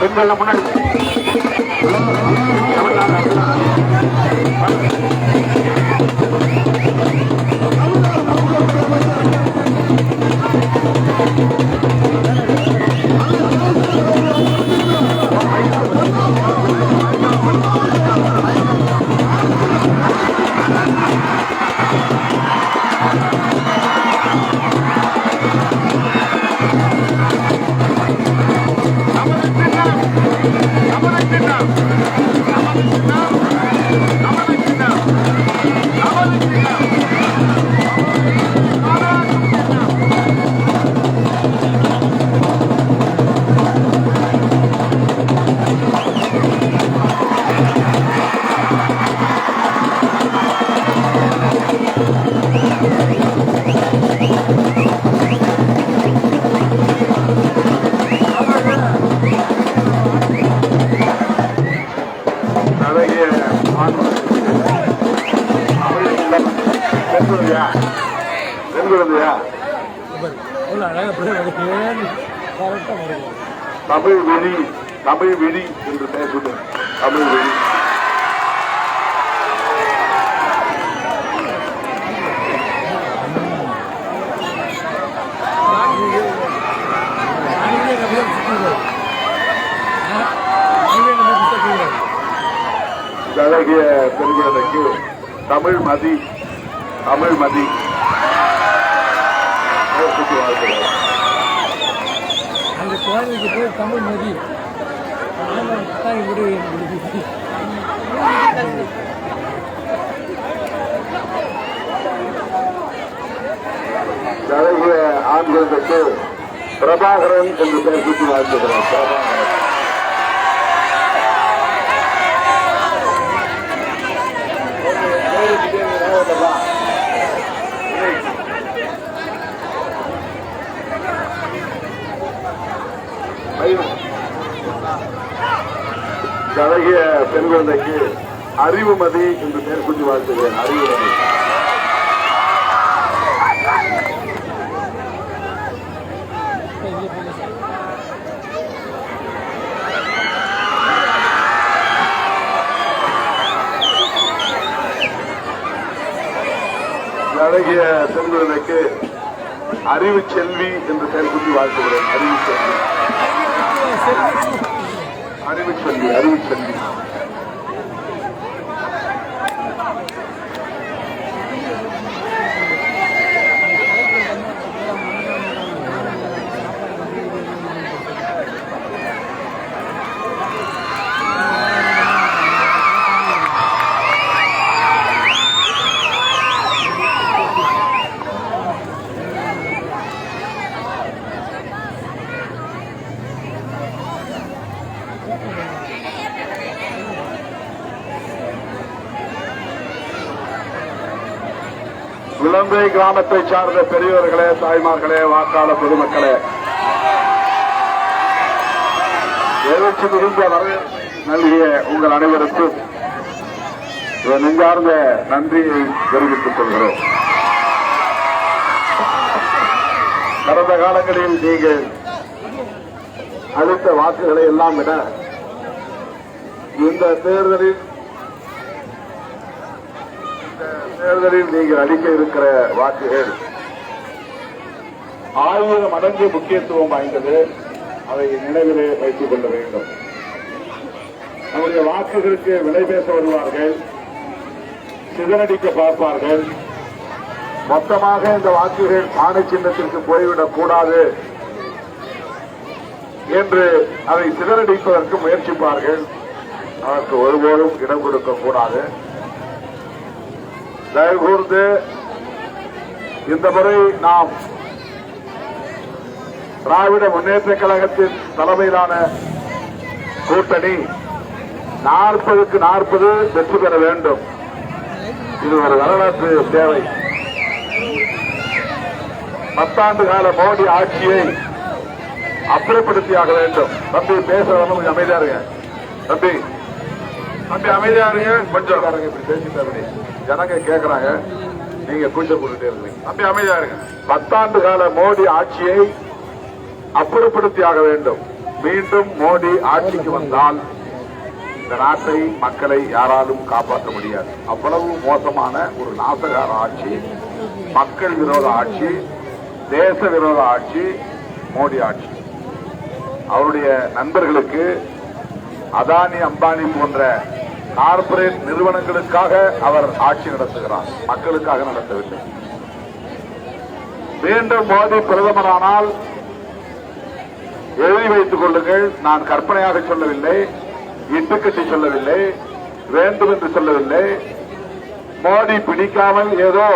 பெண்கள் முன்னாடி. தமிழ் வெளி தமிழ் வெளி என்று பெயர் தமிழ் வெளி அழகிய பெண்குழந்தைக்கு தமிழ் மதி தமிழ் மதி வாழ்த்துகிறேன். அந்த குழந்தைக்கு பேர் தமிழ் மதி ஆமாம் தான் விடு அழகிய ஆண் குழந்தைக்கு பிரபாகரன் என்று பெயர் சூட்டி வாழ்த்துகிறேன் பிரபாகரன் இந்த அழகிய பெண் குழந்தைக்கு அறிவுமதி என்று பெயர் சொல்லி வாழ்த்துகிறேன். அறிவுமதி அழகிய செல்வதற்கு அறிவு செல்வி என்று பெயர் சொல்லி வாழ்த்துகிறேன். அறிவு செல்வி. அறிவு செல்வி அறிவு செல்வி. கிராமத்தை சார்ந்த பெரியவர்களே தாய்மார்களே வாக்காள பொதுமக்களே. எழுச்சி மிகுந்த வரவேற்பு நல்கிய உங்கள் அனைவருக்கும் நெஞ்சார்ந்த நன்றியை தெரிவித்துக் கொள்கிறோம். கடந்த காலங்களில் நீங்கள் அளித்த வாக்குகளை எல்லாம் விட இந்த தேர்தலில் இந்த தேர்தலில் நீங்கள் அளிக்க இருக்கிற வாக்குகள் ஆயிரம் மடங்கு முக்கியத்துவம் வாய்ந்தது. அதை நினைவிலே வைத்துக் கொள்ள வேண்டும். நம்முடைய வாக்குகளுக்கு விலை பேச வருவார்கள். சிதறடிக்க பார்ப்பார்கள். மொத்தமாக இந்த வாக்குகள் ஆணை சின்னத்திற்கு போய்விடக் கூடாது என்று அதை சிதறடிப்பதற்கு முயற்சிப்பார்கள். அதற்கு ஒருபோதும் இடம் கொடுக்கக்கூடாது கூடாது. தயவு கூர்ந்து இந்த முறை நாம் திராவிட முன்னேற்ற கழகத்தின் தலைமையிலான கூட்டணி நாற்பதுக்கு நாற்பது வெற்றி பெற வேண்டும். இது ஒரு வரலாற்று தேவை. பத்தாண்டு கால மோடி ஆட்சியை அப்புறப்படுத்தியாக வேண்டும். தம்பி பேசுறவங்க கொஞ்சம் அமைதியா இருங்க. தம்பி. தம்பி அமைதியா இருங்க. கொஞ்சம். இப்படி பேசிட்டு அப்படி ஜனங்க கேட்கறாங்க நீங்க கூச்சல் போட்டுட்டே இருக்கீங்க அப்படி அமைதியா இருங்க. பத்தாண்டு கால மோடி ஆட்சியை அப்புறப்படுத்தியாக வேண்டும். மீண்டும் மோடி ஆட்சிக்கு வந்தால் இந்த நாட்டை மக்களை யாராலும் காப்பாற்ற முடியாது. அவ்வளவு மோசமான ஒரு நாசகார ஆட்சி மக்கள் விரோத ஆட்சி தேச விரோத ஆட்சி மோடி ஆட்சி. அவருடைய நண்பர்களுக்கு அதானி அம்பானி போன்ற கார்பரேட் நிறுவனங்களுக்காக அவர் ஆட்சி நடத்துகிறார். மக்களுக்காக நடத்தவில்லை. மீண்டும் மோடி பிரதமரானால் எழுதி வைத்துக் கொள்ளுங்கள். நான் கற்பனையாக சொல்லவில்லை இட்டுக்கட்டி சொல்லவில்லை வேண்டும் என்று சொல்லவில்லை. மோடி பிடிக்காமல் ஏதோ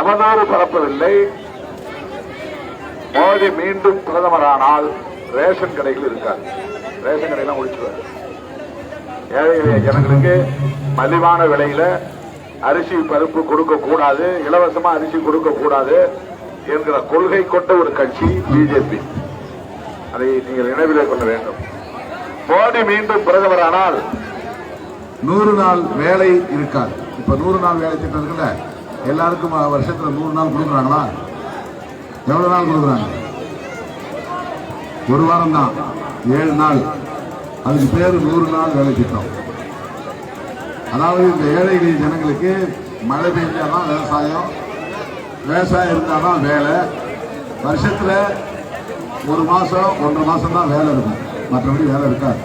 அவதூறு பரப்பவில்லை. மோடி மீண்டும் பிரதமரானால் ரேஷன் கடைகள் இருக்காது. ரேஷன் கடையெல்லாம் ஒழிச்சுவார் ஏழை எளிய ஜனங்களுக்கு மலிவான விலையில அரிசி பருப்பு கொடுக்க கூடாது இலவசமா அரிசி கொடுக்க கூடாது என்கிற கொள்கை கொண்ட ஒரு கட்சி பிஜேபி அதை நீங்கள் நினைவிலே கொள்ள வேண்டும். மோடி மீண்டும் பிரதமரானால் நூறு நாள் வேலை இருக்காது. இப்ப நூறு நாள் வேலை திட்டம் இருக்குல்ல எல்லாருக்கும் வருஷத்துல நூறு நாள் கொடுக்குறாங்களா? எவ்வளவு நாள் கொடுக்குறாங்க? ஒரு வாரம் தான் ஏழு நாள். அதுக்கு பேரு நூறு நாள் வேலை திட்டம். அதாவது இந்த ஏழை எளிய ஜனங்களுக்கு மழை பெய்ஞ்சாதான் விவசாயம் விவசாயம் இருந்தாதான் வேலை. வருஷத்துல ஒரு மாசம் ஒன்றரை மாசம் தான் வேலை இருக்கும். மற்றபடி வேலை இருக்காது.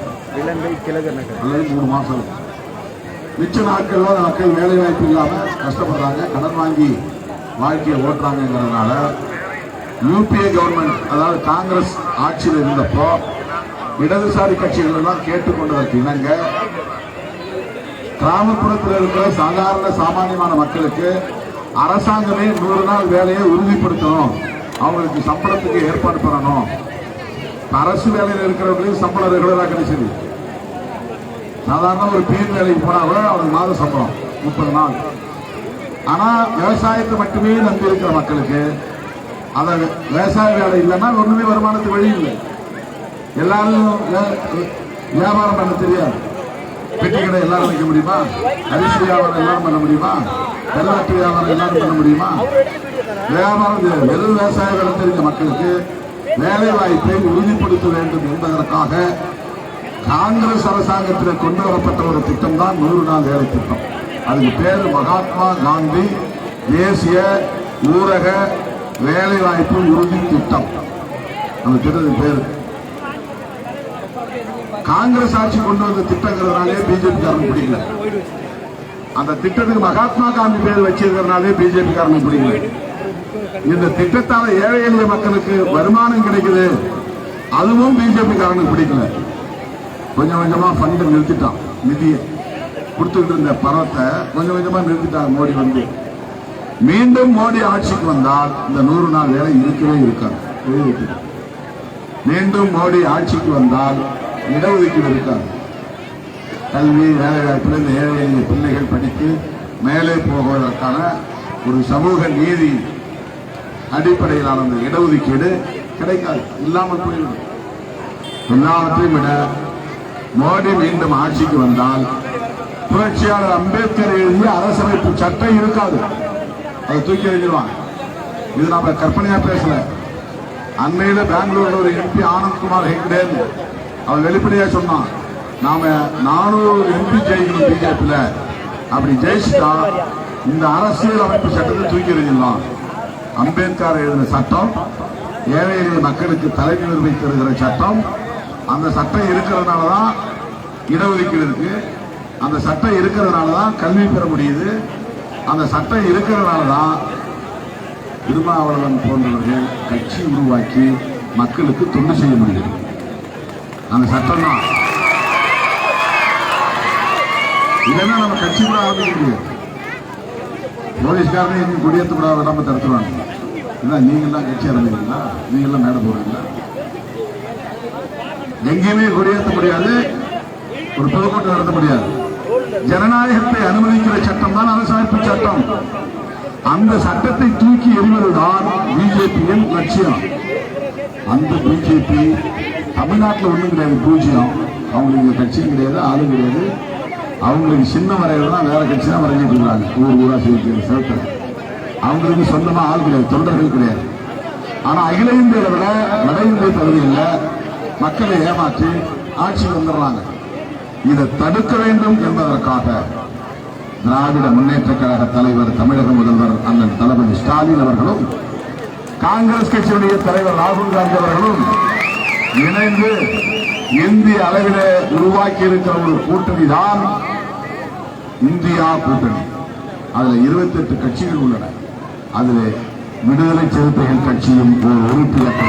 அல்லது மூணு மாசம் இருக்கும். மிச்ச நாட்கள்ல மக்கள் வேலை வாய்ப்பு இல்லாம கஷ்டப்படுறாங்க. கடன் வாங்கி வாழ்க்கையை ஓட்டுறாங்கிறதுனால யூபிஏ கவர்மெண்ட் அதாவது காங்கிரஸ் ஆட்சியில் இருந்தப்போ இடதுசாரி கட்சிகள் எல்லாம் கேட்டுக்கொண்டதற்கு இணங்க கிராமப்புறத்தில் இருக்கிற சாதாரண சாமானியமான மக்களுக்கு அரசாங்கமே நூறு நாள் வேலையை உறுதிப்படுத்தணும். அவங்களுக்கு சம்பளத்துக்கு ஏற்பாடு பண்ணணும். அரசு வேலையில் இருக்கிறவங்களுக்கு சம்பளம் ரெகுலராக கிடைச்சது. சாதாரண ஒரு பீன் வேலைக்கு போனால் கூட அவனுக்கு மாத சம்பளம் முப்பது நாள். ஆனா விவசாயத்தை மட்டுமே நம்பி இருக்கிற மக்களுக்கு அதை விவசாய வேலை இல்லைன்னா ஒண்ணுமே வருமானத்துக்கு வழி இல்லை. எல்லாரும் வியாபாரம் பண்ண தெரியாது. பெட்டி கடை எல்லாரும் வைக்க முடியுமா? அரிசி வியாபாரம் எல்லாரும் பண்ண முடியுமா? வெள்ளாட்டு வியாபாரம் எல்லாரும் பண்ண முடியுமா? வியாபாரம் தெரியாது. வெறும் தெரிஞ்ச மக்களுக்கு வேலை வாய்ப்பை உறுதிப்படுத்த வேண்டும் என்பதற்காக காங்கிரஸ் அரசாங்கத்தில் கொண்டு வரப்பட்ட ஒரு திட்டம் தான் நூறு நாள் வேலை திட்டம். அதுக்கு பேர் மகாத்மா காந்தி தேசிய ஊரக வேலை வாய்ப்பு உறுதி திட்டம். அந்த திட்டத்துக்கு பேர் காங்கிரஸ் ஆட்சி கொண்டு வந்த திட்டங்கிறதுனாலே பிஜேபி காரணம் பிடிக்கல. அந்த திட்டத்துக்கு மகாத்மா காந்தி பேர் வச்சிருக்கிறதுனாலே பிஜேபி காரணம் பிடிக்கல. இந்த திட்டத்தால ஏழை எளிய மக்களுக்கு வருமானம் கிடைக்குது. அதுவும் பிஜேபி காரணம் பிடிக்கல. கொஞ்சம் கொஞ்சமா ஃபண்டு நிறுத்திட்டான் நிதியை. கொடுத்துக்கிட்டு இருந்த பணத்தை கொஞ்சம் கொஞ்சமா நிறுத்திட்டாங்க மோடி வந்து. மீண்டும் மோடி ஆட்சிக்கு வந்தால் இந்த நூறு நாள் வேலை இருக்கவே இருக்காது. மீண்டும் மோடி ஆட்சிக்கு வந்தால் இடஒதுக்கீடு இருக்காது கல்வி வேலைவாய்ப்பில் இந்த ஏழை எளிய பிள்ளைகள் படித்து மேலே போவதற்கான ஒரு சமூக நீதி அடிப்படையிலான அந்த இடஒதுக்கீடு கிடைக்காது. இல்லாமல் போயிடும். எல்லாவற்றையும் விட மோடி மீண்டும் ஆட்சிக்கு வந்தால் புரட்சியாளர் அம்பேத்கர் எழுதிய அரசமைப்பு சட்டம் இருக்காது. அதை தூக்கி எழுதிடுவாங்க இது நாம கற்பனையா பேசல. அண்மையில பெங்களூர்ல ஒரு எம்பி ஆனந்த்குமார் ஹெக்டேன் அவன் வெளிப்படையா சொன்னான் நாம நானூறு எம்பி ஜெயிக்கணும் பிஜேபியில. அப்படி ஜெயிச்சுட்டா இந்த அரசியல் அமைப்பு சட்டத்தை தூக்கி எறிஞ்சிடலாம். அம்பேத்கர் எழுதின சட்டம் ஏழை எளிய மக்களுக்கு தலைமை நிர்வகித்திருக்கிற சட்டம் அந்த சட்டம் இருக்கிறதுனால தான் இடஒதுக்கீடு இருக்கு. அந்த சட்டம் இருக்கிறதுனால தான் கல்வி பெற முடியுது. அந்த சட்டம் இருக்கிறதுனால தான் திருமாவளவன் போன்றவர்கள் கட்சி உருவாக்கி மக்களுக்கு தொண்டு செய்ய முடிகிறது அந்த சட்டம் தான். இல்லைன்னா நம்ம கட்சி கூட ஆரம்பிக்க போலீஸ்காரனே எங்கேயும் குடியேற்ற கூட விடாம தடுத்துருவாங்க இல்லை நீங்கள்லாம் கட்சி ஆரம்பிக்கிறீங்களா நீங்கள்லாம் மேடை போடுறீங்களா? எங்கேயுமே குடியேற்ற முடியாது. ஒரு பொதுக்கூட்டம் நடத்த முடியாது. ஜனநாயகத்தை அனுமதிக்கிற சட்டம் தான் அரசமைப்பு சட்டம். அந்த சட்டத்தை தூக்கி எறிவதுதான் பிஜேபியின் லட்சியம். அந்த பிஜேபி தமிழ்நாட்டில் ஒன்றும் கிடையாது. பூஜ்ஜியம். அவங்களுக்கு கட்சியும் கிடையாது ஆளும் கிடையாது. அவங்களுக்கு சின்ன வரையில தான் வேற கட்சி தான் வரைஞ்சிட்டு இருக்காங்க. ஊர் ஊரா சேர்த்து சேர்த்து. அவங்களுக்கு சொந்தமா ஆள் கிடையாது தொண்டர்கள் கிடையாது. ஆனா அகில இந்திய அளவில் வட இந்திய பகுதியில் மக்களை ஏமாற்றி ஆட்சி வந்துடுறாங்க. இதை தடுக்க வேண்டும் என்பதற்காக திராவிட முன்னேற்ற கழக தலைவர் தமிழக முதல்வர் அண்ணன் தளபதி ஸ்டாலின் அவர்களும் காங்கிரஸ் கட்சியுடைய தலைவர் ராகுல் காந்தி அவர்களும் இணைந்து இந்திய அளவில் உருவாக்கி இருக்கிற ஒரு கூட்டணி தான் இந்தியா கூட்டணி. அதுல 28 கட்சிகள் உள்ளன. அதில் விடுதலை சிறுத்தைகள் கட்சியும் ஒரு உறுப்பினர்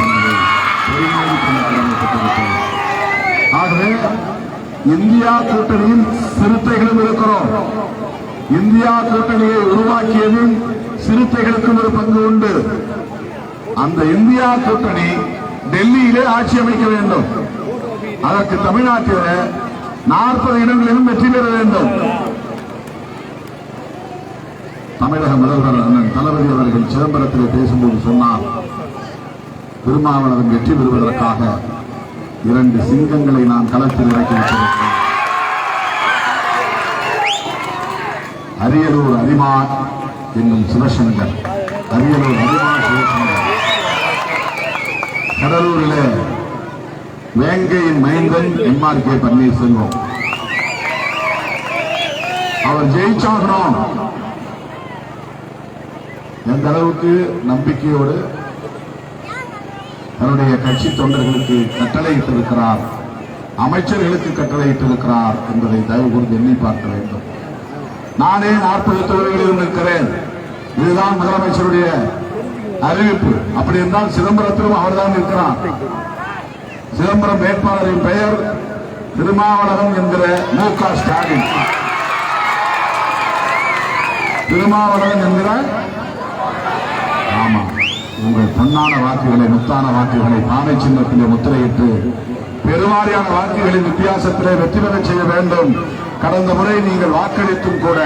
ஆகவே இந்தியா கூட்டணியில் சிறுத்தைகளும் இருக்கிறோம். இந்தியா கூட்டணியை உருவாக்கியதும் சிறுத்தைகளுக்கும் ஒரு பங்கு உண்டு. அந்த இந்தியா கூட்டணி டெல்லியிலே ஆட்சி அமைக்க வேண்டும். அதற்கு தமிழ்நாட்டிலே நாற்பது இடங்களிலும் வெற்றி பெற வேண்டும். தமிழக முதல்வர் அண்ணன் தளபதி அவர்கள் சிதம்பரத்தில் பேசும்போது சொன்னார் திருமாவளவன் வெற்றி பெறுவதற்காக இரண்டு சிங்கங்களை நான் களத்தில் இறக்கி வைத்திருக்கிறேன். அரியலூர் அரிமா என்னும் சிவசங்கர் அரியலூர் அரிமா சிவசங்கர். கடலூரில் வேங்கையின் மைந்தன் எம்ஆர் கே பன்னீர்செல்வம். அவர் ஜெயிச்சாகணும். எந்த அளவுக்கு நம்பிக்கையோடு தன்னுடைய கட்சி தொண்டர்களுக்கு கட்டளையிட்டிருக்கிறார் அமைச்சர்களுக்கு கட்டளையிட்டிருக்கிறார் என்பதை தயவு கூர்ந்து எண்ணி பார்க்க வேண்டும். நானே நாற்பது தொகுதிகளிலும் இருக்கிறேன் இதுதான் முதலமைச்சருடைய அறிவிப்பு. அப்படி இருந்தால் சிதம்பரத்திலும் அவர்தான் இருக்கிறார் சிதம்பரம் வேட்பாளரின் பெயர் திருமாவளவன் என்கிற மு க. ஸ்டாலின். திருமாவளவன் என்கிற ஆமா உங்கள் பொன்னான வாக்குகளை முத்தான வாக்குகளை பானை சின்னத்திலே முத்திரையிட்டு பெருவாரியான வாக்குகளின் வித்தியாசத்திலே வெற்றி பெற செய்ய வேண்டும். கடந்த முறை நீங்கள் வாக்களித்தும் கூட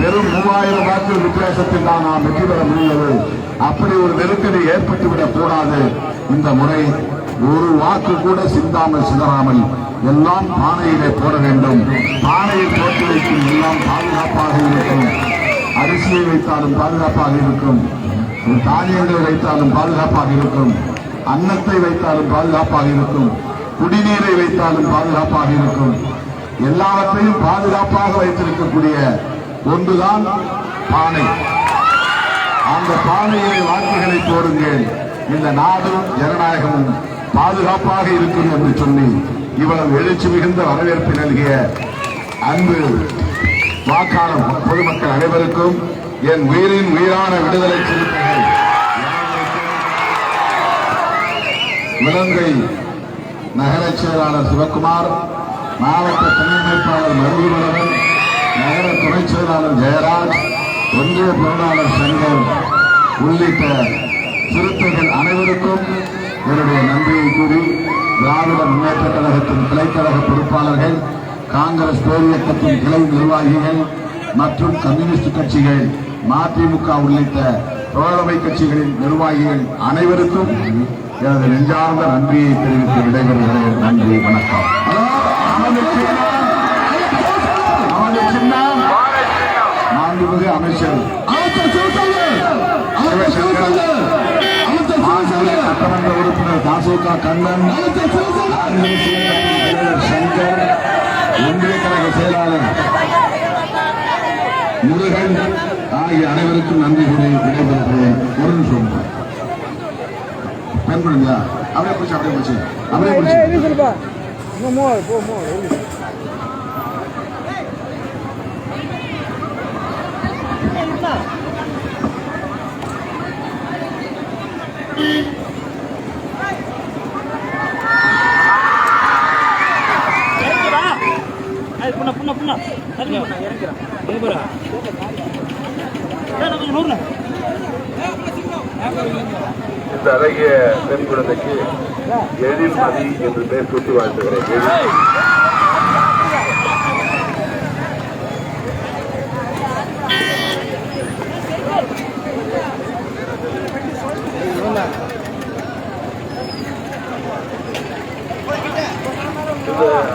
வெறும் மூவாயிரம் வாக்கு வித்தியாசத்தில் தான் நாம் வெற்றி பெற முடிந்தது. அப்படி ஒரு நெருக்கடி ஏற்பட்டுவிடக் கூடாது. இந்த முறை ஒரு வாக்கு கூட சிந்தாமல் சிதறாமல் எல்லாம் பானையிலே போட வேண்டும். பானையில் போட்டு வைக்கும் எல்லாம் பாதுகாப்பாக இருக்கும். அரிசியை வைத்தாலும் பாதுகாப்பாக இருக்கும். தானியங்களை வைத்தாலும் பாதுகாப்பாக இருக்கும். அன்னத்தை வைத்தாலும் பாதுகாப்பாக இருக்கும். குடிநீரை வைத்தாலும் பாதுகாப்பாக இருக்கும். எல்லாவற்றையும் பாதுகாப்பாக வைத்திருக்கக்கூடிய ஒன்றுதான் பானை. அந்த பானையை வாக்குகளை போடுங்கள். இந்த நாடும் ஜனநாயகமும் பாதுகாப்பாக இருக்கும் என்று சொல்லி இவ்வளவு எழுச்சி மிகுந்த வரவேற்பு நல்கிய அன்பு வாக்காளர் பொதுமக்கள் அனைவருக்கும் என் உயிரின் உயிரான விடுதலை சிறுத்தைகள் இலங்கை நகரச் செயலாளர் சிவக்குமார் மாவட்ட துணை அமைப்பாளர் மருதுமலவன் நகர துணை செயலாளர் ஜெயராஜ் ஒன்றிய பொருளாளர் சங்கர் உள்ளிட்ட சிறுத்தைகள் அனைவருக்கும் என்னுடைய நன்றியை கூறி திராவிட முன்னேற்ற கழகத்தின் கிளைக்கழக பொறுப்பாளர்கள் காங்கிரஸ் பேரியக்கத்தின் கிளை நிர்வாகிகள் மற்றும் கம்யூனிஸ்ட் கட்சிகள் மதிமுக உள்ளிட்ட தோழமை கட்சிகளின் நிர்வாகிகள் அனைவருக்கும் எனது நெஞ்சார்ந்த நன்றியை தெரிவித்து விடைபெறுகிறேன். நன்றி வணக்கம். மாண்புமிகு அமைச்சர் சிவசங்கர் மாநில சட்டமன்ற உறுப்பினர் தாசோகா கண்ணன் சங்கர் ஒன்றிய கழக செயலாளர் முருகன் ஆகிய அனைவருக்கும் நன்றி கூறி விடைபெறுகிறேன் ஒரு நிமிஷம் பெண் அப்படியே அப்படியே அப்படியே இன்னும் மூவாது போ மூவாது புண்ணா புண்ணா புண்ணா. இறங்கிறேன் போறா கொஞ்சம் நூறுண்ணா. இந்த அழகிய பெண் குழந்தைக்கு எழில்மதி என்று பெயர் சூட்டி வாழ்த்துகிறேன்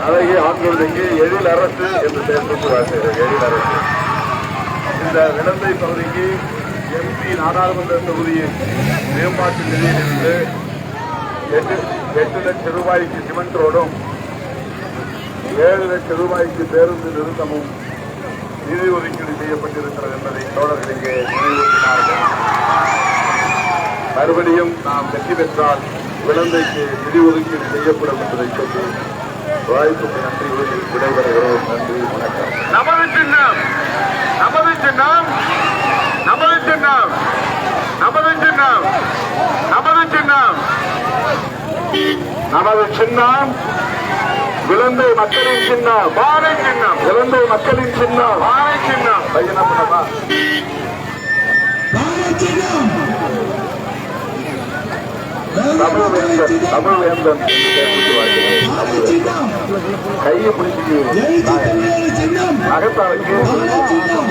அழகிய ஆண் எழில் அரசு என்று பெயர் சூட்டி வாழ்த்துகிறேன் எழில் அரசு இந்த விளந்தை பகுதிக்கு எம்பி நாடாளுமன்ற தொகுதியின் மேம்பாட்டு நிதியிலிருந்து எட்டு எட்டு லட்சம் ரூபாய்க்கு சிமெண்ட் ரோடும் ஏழு லட்சம் ரூபாய்க்கு பேருந்து நிறுத்தமும் நிதி ஒதுக்கீடு செய்யப்பட்டிருக்கிறது என்பதை தோழர்கள் இங்கே நினைவூட்டினார்கள். மறுபடியும் நாம் வெற்றி பெற்றால் குழந்தைக்கு நிதி ஒதுக்கீடு செய்யப்படும் என்பதை சொல்லி வாய்ப்புக்கு நன்றி கூறி விடைபெறுகிறோம். நன்றி வணக்கம். நமது சின்னம் நமது சின்னம் நமது சின்னம் நமது சின்னம் நமது சின்னம். நமது சின்னம் விலந்தை மக்களின் சின்னம் பானை சின்னம் விலந்தை மக்களின் சின்னம் பானை சின்னம். பையனா பண்ணமா தமிழ் வேந்தன் தமிழ் வேந்தன். என்று பெயர் வாழ்கிறேன். கையை பிடிச்சி அகத்தாளுக்கு. சின்னம்.